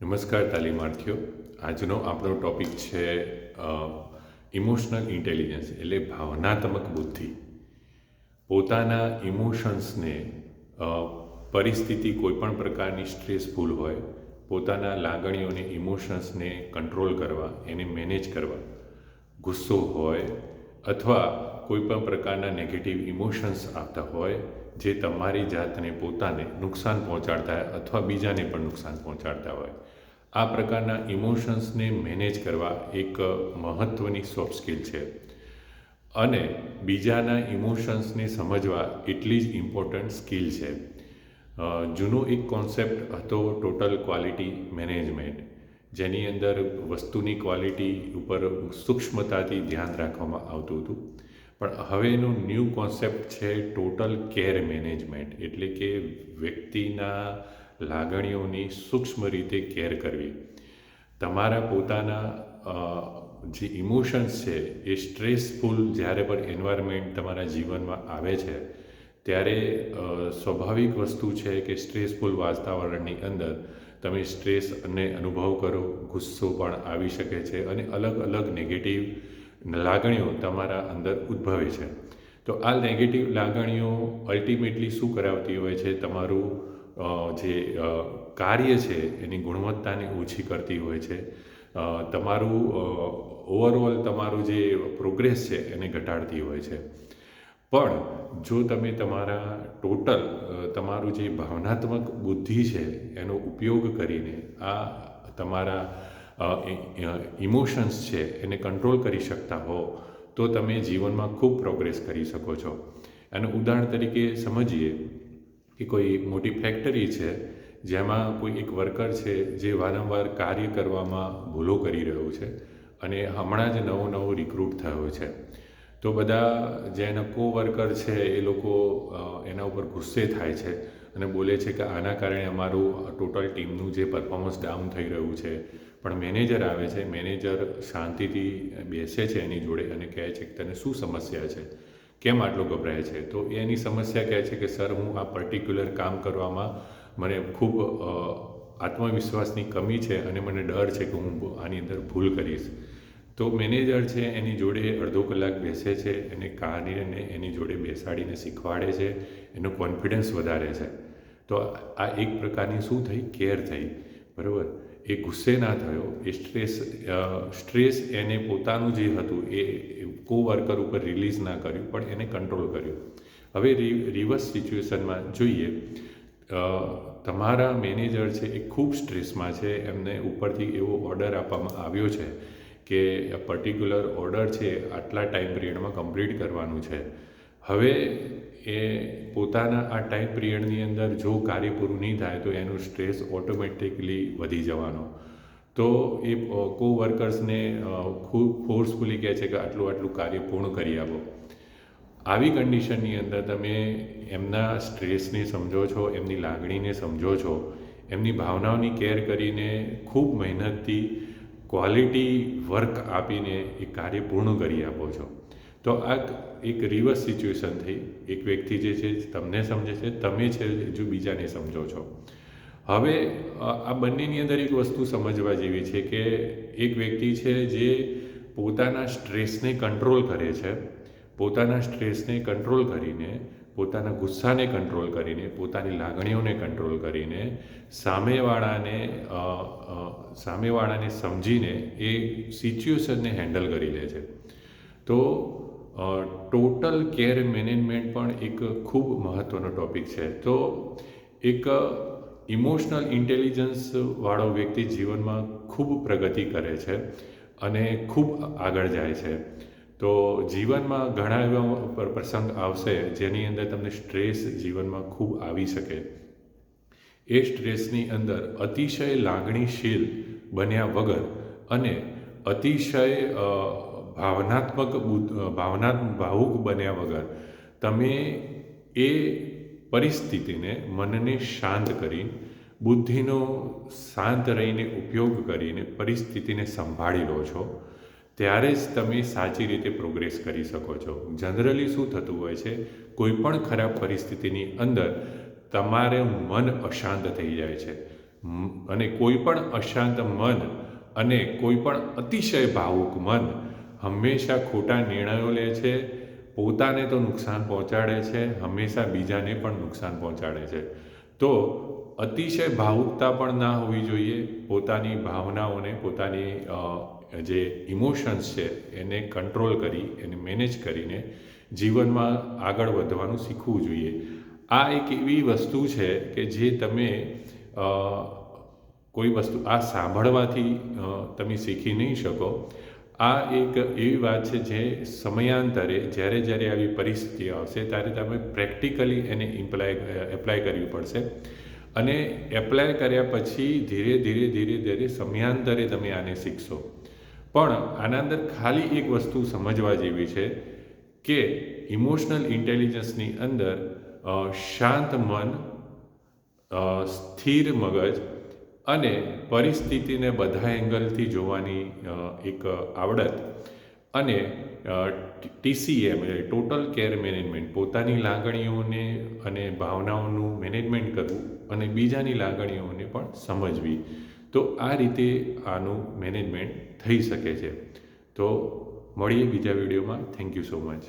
નમસ્કાર તાલીમાર્થીઓ. આજનો આપણો ટૉપિક છે ઇમોશનલ ઇન્ટેલિજન્સ એટલે ભાવનાત્મક બુદ્ધિ. પોતાના ઇમોશન્સને પરિસ્થિતિ કોઈપણ પ્રકારની સ્ટ્રેસફુલ હોય, પોતાના લાગણીઓને, ઇમોશન્સને કંટ્રોલ કરવા, એને મેનેજ કરવા. ગુસ્સો હોય અથવા કોઈપણ પ્રકારના નેગેટિવ ઇમોશન્સ આવતા હોય, જે તમારી જાતને પોતાને નુકસાન પહોંચાડતા હોય અથવા બીજાને પણ નુકસાન પહોંચાડતા હોય. આ પ્રકારના ઇમોશન્સને મેનેજ કરવા એક મહત્ત્વની સોફ્ટ સ્કિલ છે. અને બીજાના ઇમોશન્સને સમજવા એટલી જ ઇમ્પોર્ટન્ટ સ્કિલ છે. જૂનો એક કોન્સેપ્ટ હતો ટોટલ ક્વોલિટી મેનેજમેન્ટ જેની અંદર વસ્તુની ક્વોલિટી ઉપર સૂક્ષ્મતાથી ધ્યાન રાખવામાં આવતું હતું. પણ હવેનો ન્યૂ કોન્સેપ્ટ છે ટોટલ કેર મેનેજમેન્ટ એટલે કે વ્યક્તિના લાગણીઓની સૂક્ષ્મ રીતે કેર કરવી. તમારા પોતાના જે ઇમોશન્સ છે એ સ્ટ્રેસફુલ જ્યારે પણ એન્વાયરમેન્ટ તમારા જીવનમાં આવે છે, ત્યારે સ્વાભાવિક વસ્તુ છે કે સ્ટ્રેસફુલ વાતાવરણની અંદર તમે સ્ટ્રેસ અને અનુભવ કરો, ગુસ્સો પણ આવી શકે છે અને અલગ અલગ નેગેટિવ લાગણીઓ તમારા અંદર ઉદ્ભવે છે. તો આ નેગેટિવ લાગણીઓ અલ્ટિમેટલી શું કરાવતી હોય છે? તમારું જે કાર્ય છે એની ગુણવત્તાને ઓછી કરતી હોય છે. તમારું ઓવરઓલ તમારું જે પ્રોગ્રેસ છે એને ઘટાડતી હોય છે. પણ જો તમે તમારા ટોટલ તમારું જે ભાવનાત્મક બુદ્ધિ છે, એનો ઉપયોગ કરીને આ તમારા ઇમોશન્સ છે, એને કંટ્રોલ કરી શકતા હો, તો તમે જીવનમાં ખૂબ પ્રોગ્રેસ કરી શકો છો. એનું ઉદાહરણ તરીકે સમજીએ કે કોઈ મોટી ફેક્ટરી છે, જેમાં કોઈ એક વર્કર છે, જે વારંવાર કાર્ય કરવામાં ભૂલો કરી રહ્યો છે અને હમણાં જ નવો નવો રિક્રુટ થયો છે. તો બધા જે એના કો વર્કર છે, એ લોકો એના ઉપર ગુસ્સે થાય છે અને બોલે છે કે આના કારણે અમારું ટોટલ ટીમનું જે પરફોર્મન્સ ડાઉન થઈ રહ્યું છે. પણ મેનેજર આવે છે મેનેજર શાંતિથી બેસે છે એની જોડે અને કહે છે કે તને શું સમસ્યા છે? કેમ આટલો ગભરાય છે? તો એની સમસ્યા કહે છે કે, સર, હું આ પર્ટિક્યુલર કામ કરવામાં મને ખૂબ આત્મવિશ્વાસની કમી છે અને મને ડર છે કે હું આની અંદર ભૂલ કરીશ. તો મેનેજર છે, એની જોડે અડધો કલાક બેસે છે, એને કારને એની જોડે બેસાડીને શીખવાડે છે, એનો કોન્ફિડન્સ વધારે છે. તો આ એક પ્રકારની શું થઈ? કેર થઈ. બરાબર? એ ગુસ્સે ના થયો. એ સ્ટ્રેસ સ્ટ્રેસ એને પોતાનું જે હતું, એ કો વર્કર ઉપર રિલીઝ ના કર્યું, પણ એને કંટ્રોલ કર્યું. હવે રિવર્સ સિચ્યુએશનમાં જોઈએ. તમારા મેનેજર છે, એ ખૂબ સ્ટ્રેસમાં છે. એમને ઉપરથી એવો ઓર્ડર આપવામાં આવ્યો છે. કે પર્ટિક્યુલર ઓર્ડર છે આટલા ટાઈમ પિરિયડમાં કમ્પ્લીટ કરવાનું છે. હવે એ પોતાના આ ટાઈમ પિરિયડની અંદર જો કાર્ય પૂરું નહીં થાય તો એનું સ્ટ્રેસ ઓટોમેટિકલી વધી જવાનો. તો એ કો વર્કર્સને ખૂબ ફોર્સફુલી કહે છે કે આટલું આટલું કાર્ય પૂર્ણ કરી આપો. આવી કન્ડિશનની અંદર તમે એમના સ્ટ્રેસને સમજો છો, એમની લાગણીને સમજો છો, એમની ભાવનાઓની કેર કરીને ખૂબ મહેનતથી ક્વોલિટી વર્ક આપીને એ કાર્ય પૂર્ણ કરી આપો છો. તો આ એક રિવર્સ સિચ્યુએશન થઈ. એક વ્યક્તિ જે છે, તમને સમજે છે, તમે છે જો બીજાને સમજો છો. હવે આ બંનેની અંદર એક વસ્તુ સમજવા જેવી છે કે એક વ્યક્તિ છે જે પોતાના સ્ટ્રેસને કંટ્રોલ કરે છે, પોતાના સ્ટ્રેસને કંટ્રોલ કરીને, પોતાના ગુસ્સાને કંટ્રોલ કરીને, પોતાની લાગણીઓને કંટ્રોલ કરીને સામેવાળાને સામેવાળાને સમજીને એ સિચ્યુએશનને હેન્ડલ કરી લે છે. તો ટોટલ કેર મેનેજમેન્ટ પણ એક ખૂબ મહત્ત્વનો ટૉપિક છે. તો, એક ઇમોશનલ ઇન્ટેલિજન્સવાળો વ્યક્તિ જીવનમાં ખૂબ પ્રગતિ કરે છે અને ખૂબ આગળ જાય છે. તો, જીવનમાં ઘણા એવા પ્રસંગ આવશે જેની અંદર તમને સ્ટ્રેસ જીવનમાં ખૂબ આવી શકે. એ સ્ટ્રેસની અંદર અતિશય લાગણીશીલ બન્યા વગર અને અતિશય ભાવનાત્મક ભાવનાત્મક ભાવુક બન્યા વગર તમે એ પરિસ્થિતિને મનને શાંત કરી બુદ્ધિનો શાંત રહીને ઉપયોગ કરીને પરિસ્થિતિને સંભાળી લો છો, ત્યારે જ તમે સાચી રીતે પ્રોગ્રેસ કરી શકો છો. જનરલી શું થતું હોય છે? કોઈ પણ ખરાબ પરિસ્થિતિની અંદર તમારે મન અશાંત થઈ જાય છે. અને કોઈ પણ અશાંત મન અને કોઈ પણ અતિશય ભાવુક મન હંમેશા ખોટા નિર્ણયો લે છે, પોતાને તો નુકસાન પહોંચાડે છે, હંમેશા બીજાને પણ નુકસાન પહોંચાડે છે. તો અતિશય ભાવુકતા પણ ના હોવી જોઈએ, પોતાની ભાવનાઓને, પોતાની જે ઇમોશન્સ છે, એને કંટ્રોલ કરી, એને મેનેજ કરીને જીવનમાં આગળ વધવાનું શીખવું જોઈએ. આ એક એવી વસ્તુ છે કે જે તમે કોઈ વસ્તુ આ સાંભળવાથી તમે શીખી નહીં શકો. આ એક એવી વાત છે જે સમયાંતરે જ્યારે જ્યારે આવી પરિસ્થિતિ આવશે ત્યારે તમે પ્રેક્ટિકલી એને ઇમ્પ્લાય, એપ્લાય કરવી પડશે. અને એપ્લાય કર્યા પછી ધીરે ધીરે ધીરે ધીરે સમયાંતરે તમે આને શીખશો. પણ આના અંદર ખાલી એક વસ્તુ સમજવા જેવી છે કે ઇમોશનલ ઇન્ટેલિજન્સની અંદર શાંત મન સ્થિર મગજ અને પરિસ્થિતિને બધા એંગલથી જોવાની એક આવડત અને ટીસીએમ એટલે ટોટલ કેર મેનેજમેન્ટ, પોતાની લાગણીઓને અને ભાવનાઓનું મેનેજમેન્ટ કરવું અને બીજાની લાગણીઓને પણ સમજવી. તો આ રીતે આનું મેનેજમેન્ટ થઈ શકે છે. તો મળીએ બીજા વિડીયોમાં. Thank you so much.